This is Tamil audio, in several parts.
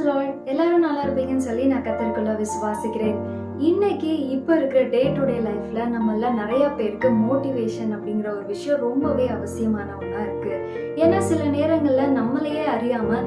எல்லாரும் நல்லா இருப்பீங்கன்னு சொல்லி நான் கத்திற்குள்ள விசுவாசிக்கிறேன். இன்னைக்கு இப்போ இருக்கிற டே டு டே லைஃப்ல நம்மள நிறைய பேருக்கு மோட்டிவேஷன் அப்படிங்கிற ஒரு விஷயம் ரொம்பவே அவசியமான ஒன்றா இருக்கு. ஏன்னா சில நேரங்கள்ல நம்மளையே அறியாம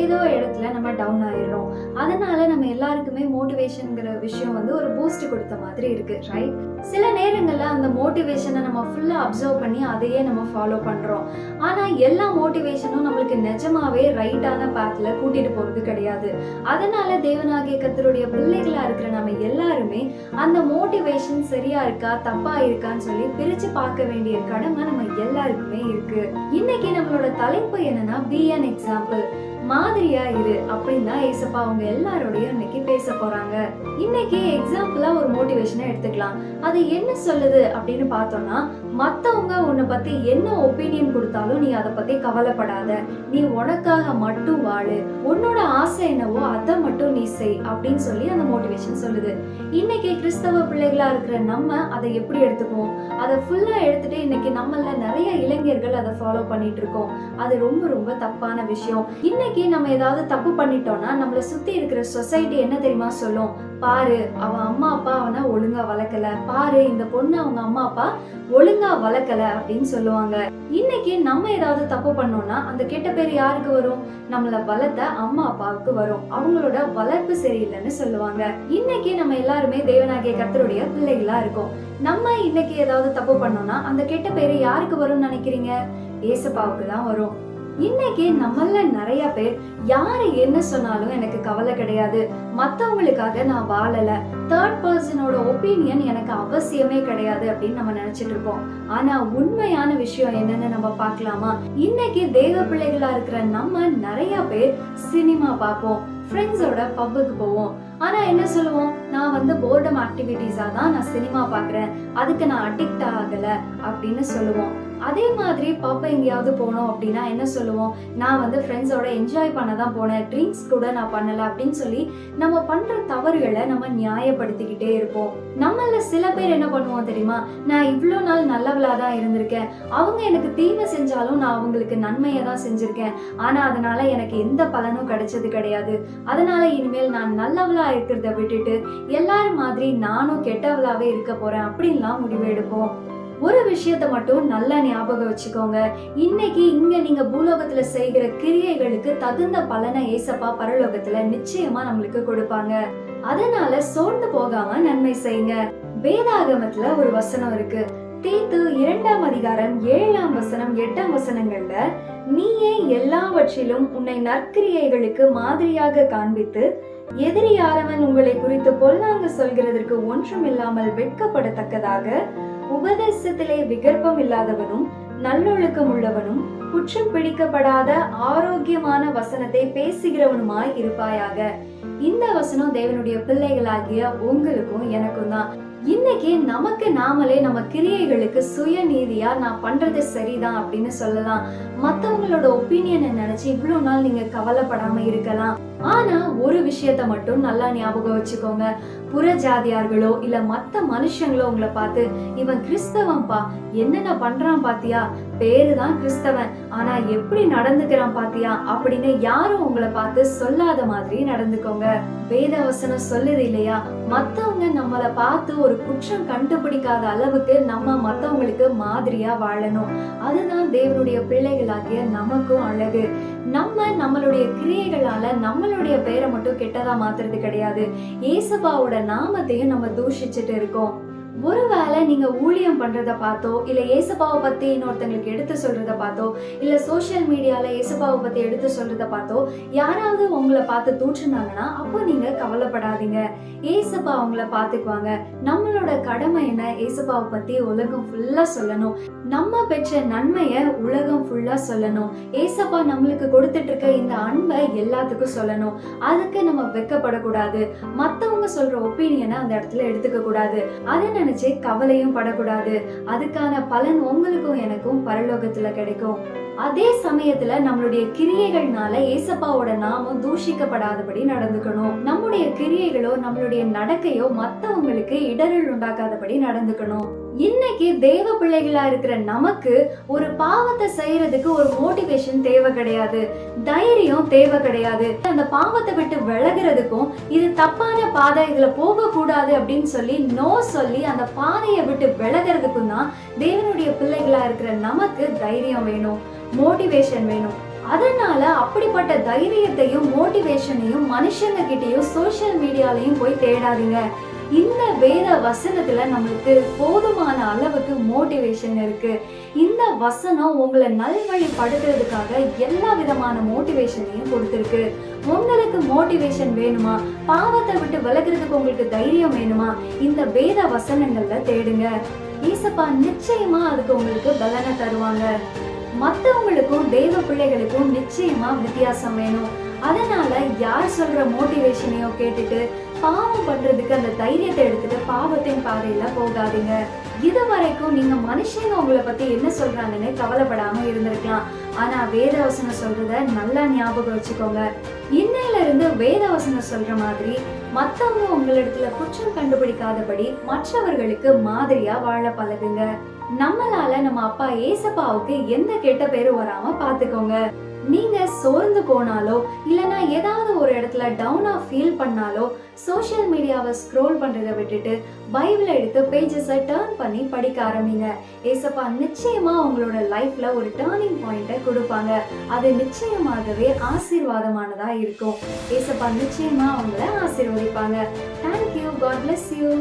ஏதோ இடத்துல நம்ம டவுன் ஆயிடுறோம். அதனால நம்ம எல்லாருக்குமே மோட்டிவேஷனுங்கிற விஷயம் வந்து ஒரு பூஸ்ட் கொடுத்த மாதிரி இருக்கு ரைட் சில நேரங்கள்ல அந்த மோட்டிவேஷனை நம்ம ஃபுல்லா அப்சர்வ் பண்ணி அதையே நம்ம ஃபாலோ பண்றோம். ஆனா எல்லா மோட்டிவேஷனும் நம்மளுக்கு நிஜமாவே ரைட்டான பாத்ல கூட்டிட்டு போறது கிடையாது. அதனால தேவனாகிய கத்தருடைய பிள்ளைகளா இருக்கிற நம்ம எல்லாருமே அந்த மோட்டிவேஷன் சரியா இருக்கா தப்பா இருக்கான்னு சொல்லி பிரிச்சு பார்க்க வேண்டிய கடமை நம்ம எல்லாருக்குமே இருக்கு. இன்னைக்கு நம்மளோட தலைப்பு என்னன்னா பி அன் எக்ஸாம்பிள் மாதிரியா இரு அப்படின்னு தான் ஏசப்பா அவங்க எல்லாரோடையும் இன்னைக்கு பேச போறாங்க. இன்னைக்கு எக்ஸாம்பிளா ஒரு மோட்டிவேஷனை எடுத்துக்கலாம். அது என்ன சொல்லுது அப்படின்னு பார்த்தோம்னா மத்தவங்க உன்னை பத்தி என்ன ஒப்பீனியன் கொடுத்தாலும் நீ அதை பத்தி கவலைப்படாத. நீ உனக்காக மட்டும் வாழு. உன்னோட ஆசை என்னவோ அதை மட்டும் நீ செய் அப்படின்னு சொல்லி அந்த மோட்டிவேஷன் சொல்லுது. இன்னைக்கு கிறிஸ்தவ பிள்ளைகளா இருக்கிற நம்ம அதை எப்படி எடுத்துக்குவோம்? அதை ஃபுல்லா எடுத்துட்டு இன்னைக்கு நம்மள நிறைய இளைஞர்கள் அதை ஃபாலோ பண்ணிட்டு இருக்கோம். அது ரொம்ப ரொம்ப தப்பான விஷயம். இன்னைக்கு நம்ம ஏதாவது தப்பு பண்ணிட்டோம்னா நம்மள சுத்தி இருக்கிற சொசைட்டி என்ன தெரியுமா சொல்லும்? பாரு அவன் அம்மா அப்பா அவனை ஒழுங்கா வளர்க்கல. பாரு இந்த பொண்ணு அவங்க அம்மா அப்பா ஒழுங்கா வளர்க்கல அப்படின்னு சொல்லுவாங்க. இன்னைக்கு நம்ம ஏதாவது தப்பு பண்ணோம்னா அந்த கெட்ட பேர் யாருக்கு வரும்? நம்மள வளர்த்த அம்மா அப்பாவுக்கு வரும். அவங்களோட வளர்ப்பு சரியில்லைன்னு சொல்லுவாங்க. இன்னைக்கு நம்ம எல்லாருமே தேவனாகிய கத்தருடைய பிள்ளைகளா இருக்கோம். நம்ம இன்னைக்கு ஏதாவது தப்பு பண்ணோம்னா அந்த கெட்ட பேரு யாருக்கு வரும்னு நினைக்கிறீங்க? ஏசப்பாவுக்கு தான் வரும். இன்னைக்கு நம்மள நிறைய பேர் யாரு என்ன சொன்னாலும் எனக்கு கவலை கிடையாது. மத்தவங்களுக்காக நான் வாழல. தேர்ட் பர்சனோட ஒப்பீனியன் எனக்கு அவசியமே கிடையாது அப்படின்னு நம்ம நினைச்சிட்டு இருப்போம். ஆனா உண்மையான விஷயம் என்னன்னு நம்ம பார்க்கலாமா? இன்னைக்கு தேக பிள்ளைகளா இருக்கிற நம்ம நிறைய பேர் சினிமா பார்ப்போம். ஃப்ரெண்ட்ஸோட பப்புக்கு போவோம். ஆனா என்ன சொல்லுவோம்? நான் வந்து போர்டம் ஆக்டிவிட்டீஸாக தான் நான் சினிமா பார்க்குறேன். அதுக்கு நான் அடிக்ட் ஆகலை அப்படின்னு சொல்லுவோம். அதே மாதிரி பாப்பா எங்கேயாவது போனோம் அப்படின்னா என்ன சொல்லுவோம்? நான் வந்து ஃப்ரெண்ட்ஸோட என்ஜாய் பண்ண தான் போனேன். ட்ரிங்க்ஸ் கூட நான் பண்ணலை அப்படின்னு சொல்லி நம்ம பண்ணுற தவறுகளை நம்ம நியாயப்படுத்திக்கிட்டே இருப்போம். நம்மள சில பேர் என்ன பண்ணுவோம் தெரியுமா? நான் இவ்வளோ நாள் நல்லவளாக தான் இருந்திருக்கேன். அவங்க எனக்கு தீமை செஞ்சாலும் நான் அவங்களுக்கு நன்மையை தான் செஞ்சுருக்கேன். ஆனால் அதனால எனக்கு எந்த பலனும் கிடைச்சது கிடையாது. அதனால இனிமேல் நான் நல்லவளாக இருக்கிறத விட்டுட்டு எல்லாரும் மாதிரி நானும் கெட்டவளாவே இருக்க போறேன் அப்படின்லாம் முடிவு எடுப்போம். ஒரு விஷயத்த மட்டும் நல்லா ஞாபகம் வச்சுக்கோங்க. இன்னைக்கு இங்க நீங்க பூலோகத்துல செய்கிற கிரியைகளுக்கு தகுந்த பலனை ஏசப்பா பரலோகத்துல நிச்சயமா நம்மளுக்கு கொடுப்பாங்க. அதனால சோர்ந்து போகாம நன்மை செய்யுங்க. வேதாகமத்துல ஒரு வசனம் இருக்கு. தீத்து இரண்டாம் அதிகாரம் ஏழாம் வசனம் எட்டாம் வசனங்கள்ல நீயே எல்லாவற்றிலும் உன்னை நற்கிரியைகளுக்கு மாதிரியாக காண்பித்து எதிரியாரவன் உங்களை குறித்து பொல்லாங்கு சொல்கிறதற்கு ஒன்றும் இல்லாமல் வெட்கப்படத்தக்கதாக உபதேசத்திலே விகற்பம் இல்லாதவனும் நல்லொழுக்கம் உள்ளவனும் குற்றம் பிடிக்கப்படாத ஆரோக்கியமான வசனத்தை பேசுகிறவனுமாய் இருப்பாயாக. இந்த வசனம் தேவனுடைய பிள்ளைகளாகிய உங்களுக்கும் எனக்கும் தான். இன்னைக்கு நமக்கு நாமளே நம்ம கிரியைகளுக்கு சுயநீதியா நான் பண்றது சரிதான் அப்படின்னு சொல்லலாம். மத்தவங்களோட ஒப்பீனியனை நினைச்சு இவ்வளவு நாள் நீங்க கவலைப்படாம இருக்கலாம். ஆனா ஒரு விஷயத்த மட்டும் நல்லா ஞாபகம் வச்சுக்கோங்க. புற ஜாதியார்களோ இல்ல மத்த மனுஷங்களோ உங்களை பார்த்து இவன் கிறிஸ்தவன்பா என்னென்ன பண்றான் பாத்தியா? பேரு தான் கிறிஸ்தவன். ஆனா எப்படி நடந்துக்கிறான் பாத்தியா? அப்படின்னு யாரும் உங்களை பார்த்து சொல்லாத மாதிரி நடந்துக்கோங்க. வேத வசனம் சொல்லுது இல்லையா? மத்தவங்க நம்மள பார்த்து ஒரு குற்றம் கண்டுபிடிக்காத அளவுக்கு நம்ம மத்தவங்களுக்கு மாதிரியா வாழணும். அதுதான் தேவனுடைய பிள்ளைகளாகிய நமக்கும் அழகு. நம்ம நம்மளுடைய கிரியைகளால நம்மளுடைய பேரை மட்டும் கெட்டதா மாத்துறது கிடையாது. ஏசபாவோட நாமத்தையும் நம்ம தூஷிச்சுட்டு இருக்கோம். ஒருவேளை நீங்க ஊழியம் பண்றத பார்த்தோ இல்ல ஏசப்பாவை பத்தி இன்னொருத்தங்களுக்கு எடுத்து சொல்றத பார்த்தோ இல்ல சோசியல் மீடியால ஏசப்பாவை பத்தி எடுத்து சொல்றத பார்த்தோ யாராவது உங்களை பார்த்து தூற்றுனாங்கன்னா அப்போ நீங்க கவலைப்படாதீங்க. ஏசப்பா அவங்கள பாத்துக்குவாங்க நம்மளோட கடமை என்ன? ஏசப்பாவை பத்தி உலகம் ஃபுல்லா சொல்லணும். நம்ம பெற்ற நன்மைய உலகம் ஃபுல்லா சொல்லணும். ஏசப்பா நம்மளுக்கு கொடுத்துட்டு இருக்க இந்த அன்பை எல்லாத்துக்கும் சொல்லணும். அதுக்கு நம்ம வெக்கப்படக்கூடாது. மத்தவங்க சொல்ற ஒப்பீனியனை அந்த இடத்துல எடுத்துக்க கூடாது அதை நினைச்சு கவலையும் படக்கூடாது. அதுக்கான பலன் உங்களுக்கும் எனக்கும் பரலோகத்துல கிடைக்கும். அதே சமயத்துல நம்மளுடைய கிரியைகள்னால ஏசப்பாவோட நாமம் தூஷிக்கப்படாதபடி நடந்துக்கணும். நம்முடைய கிரியைகளோ நம்மளுடைய நடக்கையோ மத்தவங்களுக்கு இடரல் உண்டாக்காதபடி நடந்துக்கணும். இன்னைக்கு தேவ பிள்ளைகளா இருக்கிற நமக்கு ஒரு பாவத்தை செய்யறதுக்கு ஒரு மோட்டிவேஷன் தேவை கிடையாது. தைரியம் தேவை கிடையாது. அந்த பாவத்தை விட்டு விலகிறதுக்கும் இது தப்பான பாதைகளை போக கூடாது அப்படின்னு சொல்லி நோ சொல்லி அந்த பாதையை விட்டு விலகிறதுக்கும் தான் தேவனுடைய பிள்ளைகளா இருக்கிற நமக்கு தைரியம் வேணும் மோட்டிவேஷன் வேணும். அதனால அப்படிப்பட்ட தைரியத்தையும் மோட்டிவேஷனையும் மனுஷங்க கிட்டேயும் சோஷியல் மீடியாலையும் போய் தேடாதீங்க. இந்த வேத வசனத்துல நம்மளுக்கு போதுமான அளவுக்கு மோட்டிவேஷன் இருக்கு. இந்த வசனம் உங்களை நல்வழிப்படுத்துறதுக்காக எல்லா விதமான மோட்டிவேஷனையும் கொடுத்துருக்கு. உங்களுக்கு மோட்டிவேஷன் வேணுமா? பாவத்தை விட்டு விலகிறதுக்கு உங்களுக்கு தைரியம் வேணுமா? இந்த வேத வசனங்கள்ல தேடுங்க. ஈசப்பா நிச்சயமா அதுக்கு உங்களுக்கு பலனை தருவாங்க. மற்றவங்களுக்கும் தெய்வ பிள்ளைகளுக்கும் நிச்சயமா வித்தியாசம் வேணும். அதனால யார் சொல்ற மோட்டிவேஷனையோ கேட்டுட்டு பாவம் பண்றதுக்கு அந்த தைரியத்தை எடுத்துட்டு பாவத்தின் பாதையில போகாதீங்க. இது வரைக்கும் நீங்க மனுஷங்க உங்களை பத்தி என்ன சொல்றாங்கன்னு கவலைப்படாம இருந்திருக்கலாம். ஆனா வேதவசனம் சொல்றத நல்லா ஞாபகம் வச்சுக்கோங்க. இன்னையில இருந்து வேதவசனம் சொல்ற மாதிரி மத்தவங்க உங்களிடத்துல குற்றம் கண்டுபிடிக்காதபடி மற்றவர்களுக்கு மாதிரியா வாழ பழகுங்க. நம்மளால நம்ம அப்பா ஏசப்பாவுக்கு எந்த கெட்ட பேரும் வராம பாத்துக்கோங்க. நீங்க சோர்ந்து போனாலோ இல்லனா ஏதாவது ஒரு இடத்துல டவுனா ஃபீல் பண்ணாலோ சோஷியல் மீடியாவை ஸ்க்ரோல் பண்றதை விட்டுட்டு பைபிளை எடுத்து பேஜஸை டேர்ன் பண்ணி படிக்க ஆரம்பிங்க. ஏசப்பா நிச்சயமா உங்களோட லைஃப்ல ஒரு டேர்னிங் பாயிண்ட்டை கொடுப்பாங்க. அது நிச்சயமாகவே ஆசீர்வாதமானதா இருக்கும். ஏசப்பா நிச்சயமா அவங்கள ஆசீர்வதிப்பாங்க. Thank you god bless you